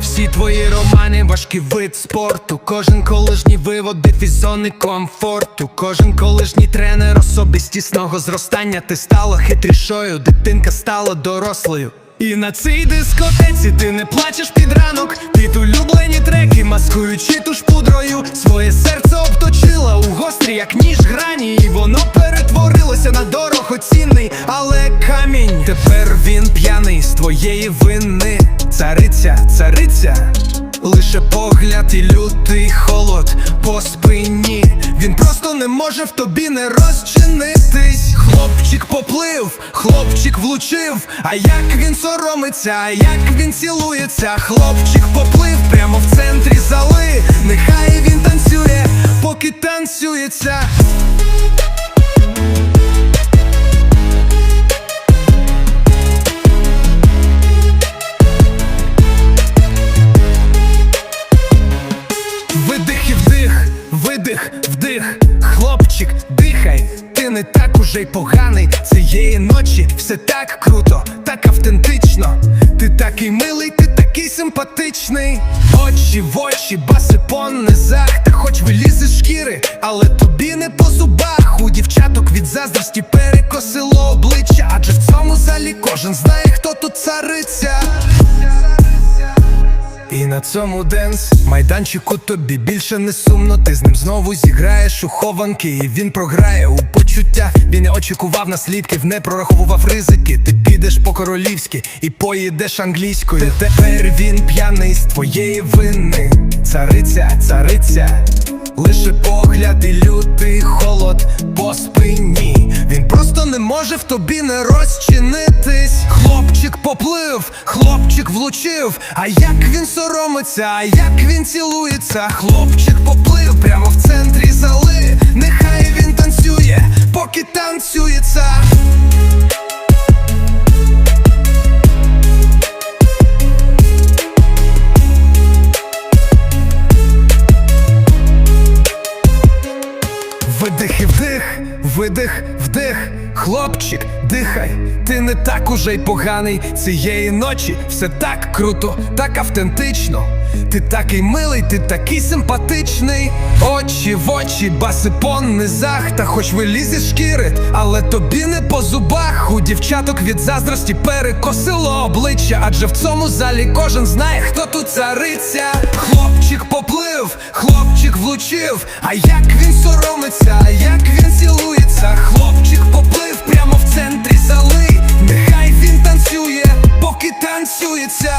Всі твої романи важкий вид спорту. Кожен колишній виводив із зони комфорту. Кожен колишній тренер особистісного зростання. Ти стала хитрішою, дитинка стала дорослою. І на цій дискотеці ти не плачеш під ранок. Під улюблені треки, маскуючи туш пудрою. Своє серце обточила у гострі, як ніж грані. І воно перетворилося на дорогоцінний, але камінь. Тепер він п'яний з твоєї вини. Цариця, цариця, лише погляд і лютий холод по спині. Він просто не може в тобі не розчинитись. Хлопчик поплив, хлопчик влучив. А як він соромиться, а як він цілується, хлопчик поплив прямо в центрі зали. Нехай він танцює, поки танцюється. Не так уже й поганий. Цієї ночі все так круто, так автентично. Ти такий милий, ти такий симпатичний. Очі в очі, баси по низах, та хоч виліз із шкіри, але тобі не по зубах. У дівчаток від заздрості перекосило обличчя, адже в цьому залі кожен знає, хто тут цариця. Цьому денс майданчику тобі більше не сумно. Ти з ним знову зіграєш у хованки, і він програє у почуття. Він не очікував наслідків, не прораховував ризики. Ти підеш по-королівськи і поїдеш англійською. Тепер він п'яний з твоєї вини. Цариця, цариця, лише погляд і лютий холод по спині. Він просто не може в тобі не розчинитись. Влучив. А як він соромиться, а як він цілується, хлопчик поплив прямо в центрі зали. Нехай він танцює, поки танцюється. Видих і вдих, видих, вдих, хлопчик, дихай, ти не так уже й поганий цієї ночі, все так круто, так автентично. Ти такий милий, ти такий симпатичний. Очі в очі, баси по низах, та хоч виліз із шкіри, але тобі не по зубах. У дівчаток від заздрості перекосило обличчя, адже в цьому залі кожен знає, хто тут цариця. Влучив. А як він соромиться, як він цілується, хлопчик поплив прямо в центрі зали. Нехай він танцює, поки танцюється.